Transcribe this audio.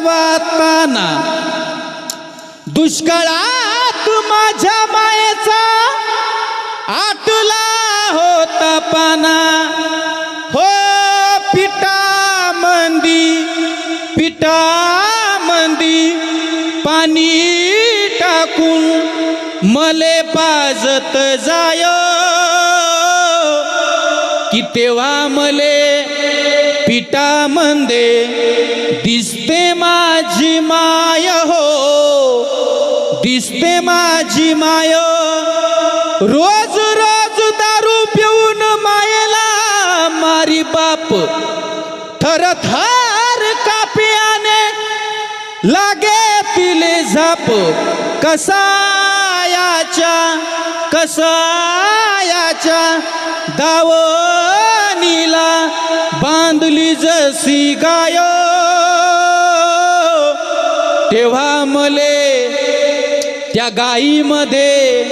पाना दुष्काळात माझ्या मायेचा आटला होता पाना. हो पिटा मंदी पिटा मंदी पाणी टाकून मले पाजत जाय. की तेव्हा मले पिठामध्ये दिसते माझी माय हो. दिसते माझी माय रोज रोज दारू पिऊन मायला मारी बाप. थर थर कापियाने लागे तिले झाप. कसायाच्या कसायाच्या दाव तेव्हा मले त्या गाईमध्ये